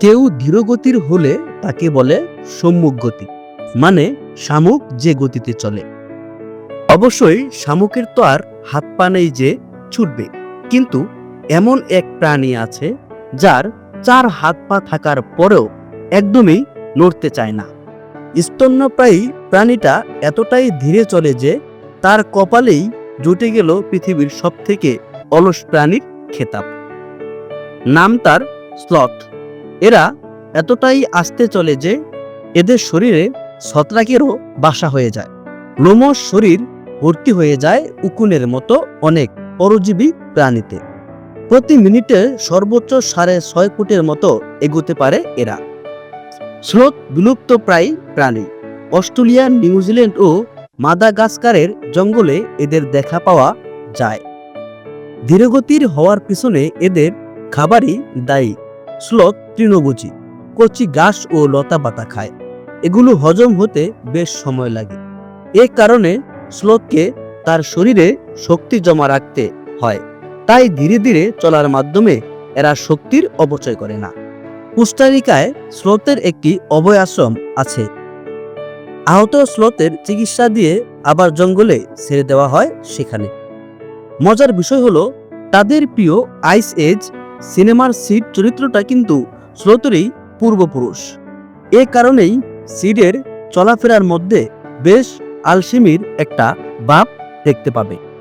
কেউ ধীরগতির হলে তাকে বলে সম্মুখ গতি মানে শামুক যে গতিতে চলে। অবশ্যই শামুকের তো আর হাত পা নেই যে ছুটবে, কিন্তু এমন এক প্রাণী আছে যার চার হাত পা থাকার পরেও একদমই নড়তে চায় না। স্তন্যপ্রায়ী প্রাণীটা এতটাই ধীরে চলে যে তার কপালেই জুটে গেল পৃথিবীর সবথেকে অলস প্রাণীর খেতাব। নাম তার স্লথ। এরা এতটাই আসতে চলে যে এদের শরীরে ছত্রাকেরও বাসা হয়ে যায়। লোমস শরীর ভর্তি হয়ে যায় উকুনের মতো অনেক পরজীবী প্রাণীতে। প্রতি মিনিটে সর্বোচ্চ সাড়ে ছয় ফুটের মতো এগোতে পারে এরা। স্রোত বিলুপ্ত প্রায় প্রাণী। অস্ট্রেলিয়া নিউজিল্যান্ড ও মাদাগাস্কারের জঙ্গলে এদের দেখা পাওয়া যায়। ধীরগতির হওয়ার পিছনে এদের খাবারই দায়ী। স্লথ তৃণভোজী, কচি ঘাস ও লতা পাতা খায়। এগুলো হজম হতে বেশ সময় লাগে। এ কারণে স্লথকে তার শরীরে শক্তি জমা রাখতে হয়। তাই ধীরে ধীরে চলার মাধ্যমে এরা শক্তির অপচয় করে না। কুস্টারিকায় স্লোথের একটি অভয় আশ্রম আছে। আহত স্লোথের চিকিৎসা দিয়ে আবার জঙ্গলে ছেড়ে দেওয়া হয় সেখানে। মজার বিষয় হলো, তাদের প্রিয় আইস এজ সিনেমার সিড চরিত্রটা কিন্তু স্লোথেরই পূর্বপুরুষ। এ কারণেই সিডের চলাফেরার মধ্যে বেশ আলসিমির একটা বাপ দেখতে পাবে।